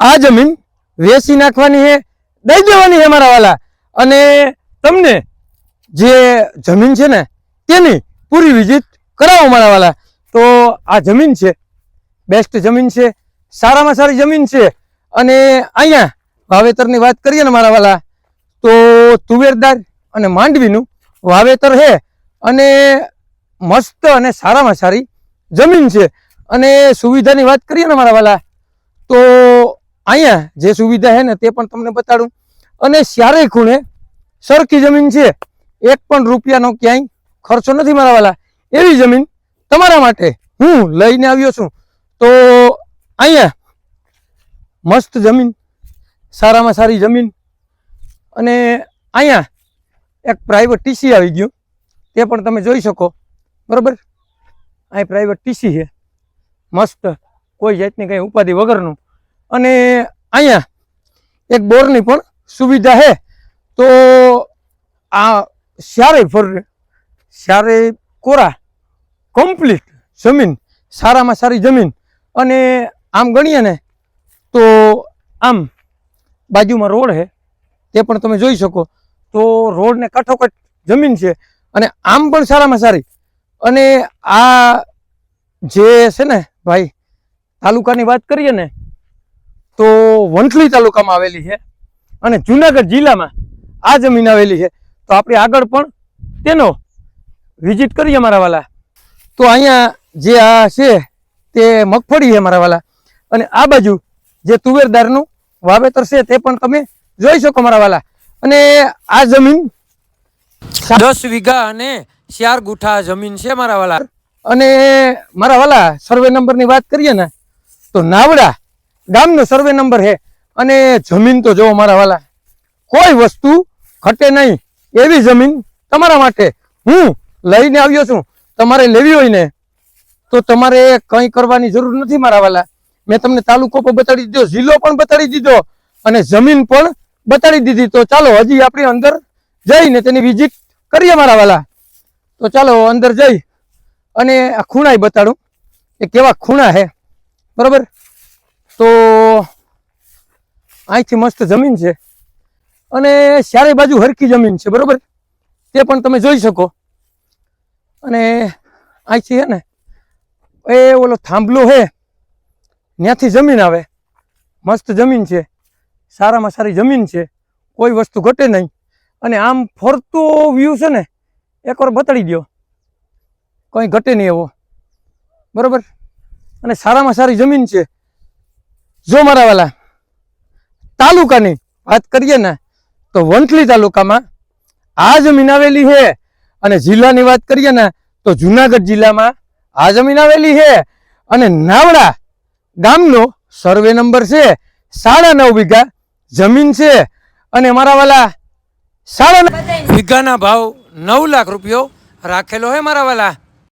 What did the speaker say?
આ જમીન વેચી નાખવાની છે, દઈ દેવાની છે મારા વાલા. અને તમને જે જમીન છે ને, તેની પૂરી વિઝિટ કરાવો મારા વાલા. તો આ જમીન છે બેસ્ટ જમીન છે, સારામાં સારી જમીન છે. અને અહીંયા વાવેતરની વાત કરીએ ને મારા વાલા, તો તુવેરદાર અને માંડવીનું વાવેતર છે. અને મસ્ત અને સારામાં સારી જમીન છે. અને સુવિધાની વાત કરીએ ને મારા વાલા, તો અહીંયા જે સુવિધા છે ને તે પણ તમને બતાડું. અને ચારેય ખૂણે સરખી જમીન છે. એક પણ રૂપિયાનો ક્યાંય ખર્ચો નથી મારા વાલા એવી જમીન તમારા માટે હું લઈને આવ્યો છું. તો અહીંયા મસ્ત જમીન, સારામાં સારી જમીન અને અહીંયા એક પ્રાઇવેટ ટીસી આવી ગયું. તે પણ તમે જોઈ શકો. બરાબર? અહીં પ્રાઇવેટ ટીસી છે. મસ્ત. કોઈ જાતની કંઈ ઉપાધિ વગરનું. અને અહીંયા એક બોરની પણ સુવિધા છે. તો આ સારે ફર સારે કોરા કમ્પ્લીટ જમીન, સારામાં સારી જમીન અને આમ ગણીએ ને તો આમ બાજુમાં રોડ છે, તે પણ તમે જોઈ શકો. તો રોડને કાંઠોકાઠ જમીન છે અને આમ પણ સારામાં સારી. અને આ જે છે ને ભાઈ, તાલુકાની વાત કરીએ ને તો વંથલી તાલુકામાં આવેલી છે અને જુનાગઢ જિલ્લામાં આ જમીન આવેલી છે. તો આપણે આગળ પણ તેનો વિઝિટ કરીએ મારા વાલા. તો અહીંયા જે આ છે તે મગફળી છે મારા વાલા. અને આ બાજુ જે તુવેરદારનું વાવેતર છે તે પણ તમે જોઈ શકો મારા વાલા. અને આ જમીન દસ વીઘા અને ચાર ગુઠા જમીન છે મારા વાલા. અને મારા વાલા સર્વે નંબરની વાત કરીએ ને તો નાવડા ગામનો સર્વે નંબર છે. અને જમીન તો જોવો મારા વાલા, કોઈ વસ્તુ ઘટે નહીં. એવી જમીન તમારા માટે હું લઈને આવ્યો છું. તમારે લેવી હોય ને, તો તમારે કંઈ કરવાની જરૂર નથી મારા વાલા. મેં તમને તાલુકો પણ બતાડી દીધો, જિલ્લો પણ બતાડી દીધો, અને જમીન પણ બતાડી દીધી. તો ચાલો હજી આપણે અંદર જઈને તેની વિઝિટ કરીએ મારા વાલા. તો ચાલો અંદર જઈ અને આ ખૂણાય બતાડું. એ કેવા ખૂણા છે બરોબર? તો અહીંથી મસ્ત જમીન છે. અને ચારે બાજુ હરકી જમીન છે, બરાબર? તે પણ તમે જોઈ શકો. અને અહીંથી છે ને, એ ઓલો થાંભલો છે ત્યાંથી જમીન આવે. મસ્ત જમીન છે. સારામાં સારી જમીન છે. કોઈ વસ્તુ ઘટે નહીં. અને આમ ફરતો વ્યૂ છે ને, એકવાર બતાડી દો કંઈ ઘટે નહીં એવો. બરાબર? અને સારામાં સારી જમીન છે. જો મારા વાલા, તાલુકાની વાત કરીએ ને, તો વંથલી તાલુકામાં આ જમીન આવેલી છે. અને જિલ્લાની વાત કરીએ ને, તો જુનાગઢ જિલ્લામાં આ જમીન આવેલી છે. અને નાવડા ગામનો સર્વે નંબર છે. સાડા નવ વીઘા જમીન છે. અને મારા વાલા, સાડા વીઘાના ભાવ નવ લાખ રૂપિયો રાખેલો હે મારા વાલા.